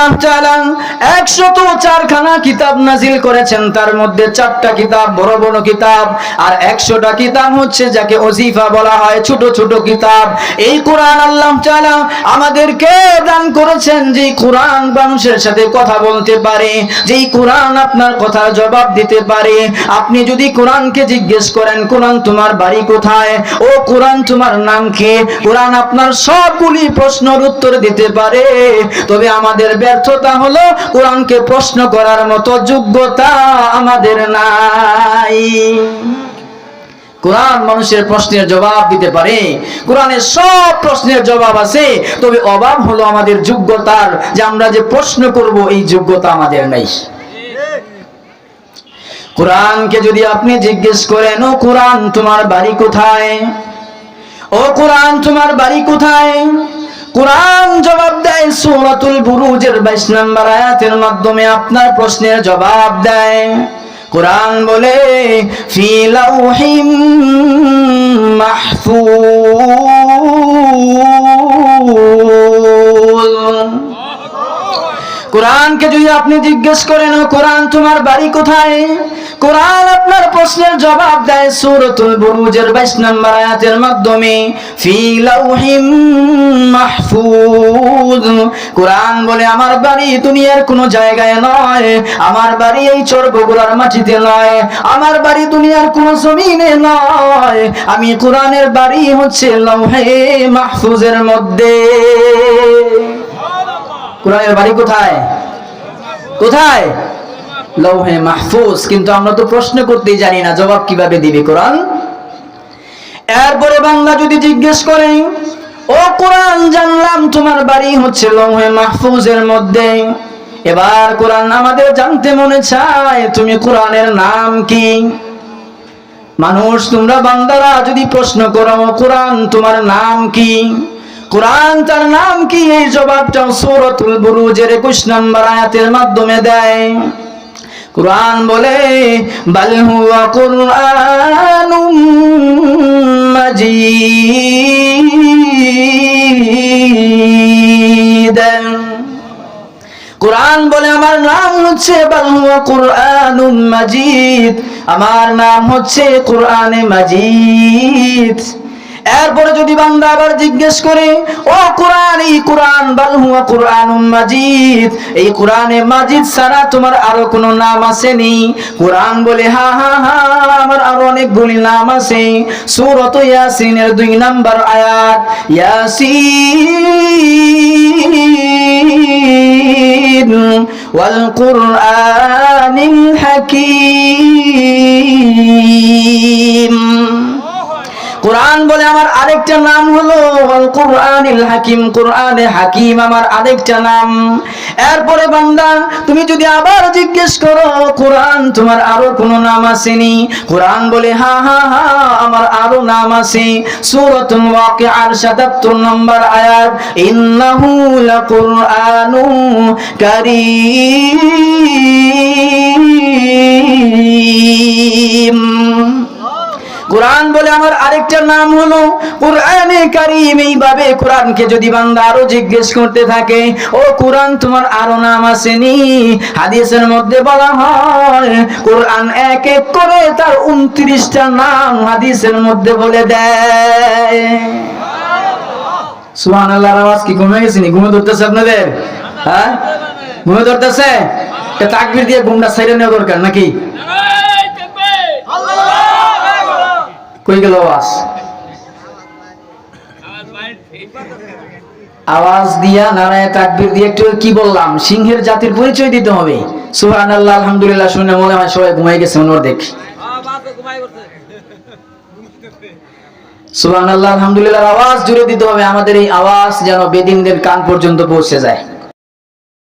আল্লাহ তাআলা একশত চারখানা কিতাব নাজিল করেছেন, তার মধ্যে চারটা কিতাব বড় বড় কিতাব, আর একশোটা কিতাব হচ্ছে যাকে ওজিফা বলা হয়, ছোট ছোট কিতাব। এই কোরআন আল্লাহ তাআলা আমাদেরকে দান করেছেন যে কোরআন মানুষের সাথে কথা বলতে পারে, যেই কোরআন আপনার কথার জবাব দিতে পারে। আপনি যদি কোরআনকে জিজ্ঞেস করেন, কোরআন তোমার বাড়ি কোথায়? ও কোরআন তোমার নাম কি? কোরআন আপনার সবগুলি প্রশ্নের উত্তর দিতে পারে। তবে আমাদের ব্যর্থতা হলো কোরআনকে প্রশ্ন করার মতো যোগ্যতা আমাদের নাই। কোরআন মানুষের প্রশ্নের জবাব দিতে পারে। কোরআনের সব প্রশ্নের জবাব আছে। তবে অভাব হলো আমাদের যোগ্যতার যে আমরা যে প্রশ্ন করব, এই যোগ্যতা আমাদের নাই। কোরআনকে যদি আপনি জিজ্ঞেস করেন, ও কোরআন, তোমার বাড়ি কোথায়? ও কোরআন, তোমার বাড়ি কোথায়? কোরআন জবাব দেয় সূরাতুল বুরুজের 22 নম্বর আয়াতের মাধ্যমে আপনার প্রশ্নের জবাব দেয়। কোরআন বলে ফিলাউহিম মাহফুজ। কোরআনকে যদি আপনি জিজ্ঞেস করেন কোরআন, তোমার বাড়ি কোথায়? কোরআন আপনার প্রশ্নের জবাব দেয় সূরাতুল বুরুজের 22 নম্বর আয়াতের মাধ্যমে, ফি লাউহিম মাহফুজ। কোরআন বলে, আমার বাড়ি দুনিয়ার কোনো জায়গায় নয়, আমার বাড়ি এই চর্বগুলার মাটিতে নয়, আমার বাড়ি দুনিয়ার কোনো জমিনে নয়। আমি কোরআনের বাড়ি হচ্ছে লৌহে মাহফুজের মধ্যে। কোরআনের বাড়ি কোথায়? কোথায়? লৌহে মাহফুজ। কিন্তু আমরা তো প্রশ্ন করতেই জানি না, জবাব কীভাবে দিবে কোরআন? এরপরে বাংলা যদি জিজ্ঞেস করে, ও কোরআন জানলাম, তোমার বাড়ি হচ্ছে লৌহে মাহফুজের মধ্যে। এবার কোরআন আমাদের জানতে মনে চায়, তুমি কোরআনের নাম কি? মানুষ, তোমরা বান্দারা যদি প্রশ্ন করো কোরআন, তোমার নাম কি? কোরআন তার নাম কি? এই জবাবটা সূরাতুল বুরুজের 21 নম্বর আয়াতের মাধ্যমে দেয়। কোরআন বলে, বাল হুয়া কোরআন বলে, আমার নাম হচ্ছে বাল কুরআনুম মাজিদ। আমার নাম হচ্ছে কোরআনে মাজিদ। এরপরে যদি বান্দা আবার জিজ্ঞেস করে, ও কোরআন, এই কোরআন, বাল হুয়া কোরআনুম মাজিদ? এই কোরআনে মাজিদ ছাড়া তোমার আরও কোনো নাম আছে নি কোরআন বলে, হা হা হা, আমার আরও অনেকগুলি নাম আছে। সূরাত ইয়াসিনের দুই নাম্বার আয়াত, ইয়াসিন ওয়াল কুরআনিল হাকীম। কোরআন বলে আমার আরেকটা নাম হলো কোরআনিল হাকিম কোরআনে হাকিম আমার আরেকটা নাম। এরপরে বান্দা, তুমি যদি আবার জিজ্ঞেস করো, কোরআন তোমার আরও কোনো নাম আসেনি? কোরআন বলে, হা হা হা, আমার আরও নাম আছে। সূরাতুল ওয়াকিআর 77 নম্বর আয়াত, ইন্নাহু লাকুরআনু কারীম। কোরআন বলে আমার আরেকটা নাম হলো, কোরআনে কারিম এইভাবে কোরআনকে যদি বান্দা আরও জিজ্ঞেস করতে থাকে, ও কোরআন, তোমার আরও নাম আসেনি? হাদিসের মধ্যে বলা হয়, কোরআন এক এক করে তার উনত্রিশটা নাম হাদিসের মধ্যে বলে দেয়। সুহান আল্লাহর আওয়াজ কি ঘুমে গেছিনি ঘুমে ধরতেছে আপনাদের? হ্যাঁ? ঘুমে ধরতেছে? তাকবির দিয়ে ঘুমটা সাইডে নেওয়া দরকার নাকি? কই আওয়াজ? আওয়াজ দিয়া নারায় তাকবীর দিয়ে একটু কি বললাম? সিংহের জাতির পরিচয় দিতে হবে। সুবহানাল্লাহ, আলহামদুলিল্লাহ, শুনে মনে হয় সবাই ঘুমাই গেছে মনে দেখি। সুবহানাল্লাহ, আলহামদুলিল্লাহ, আওয়াজ জুড়ে দিতে হবে। আমাদের এই আওয়াজ যেন বেদিনদের কান পর্যন্ত পৌঁছে যায়।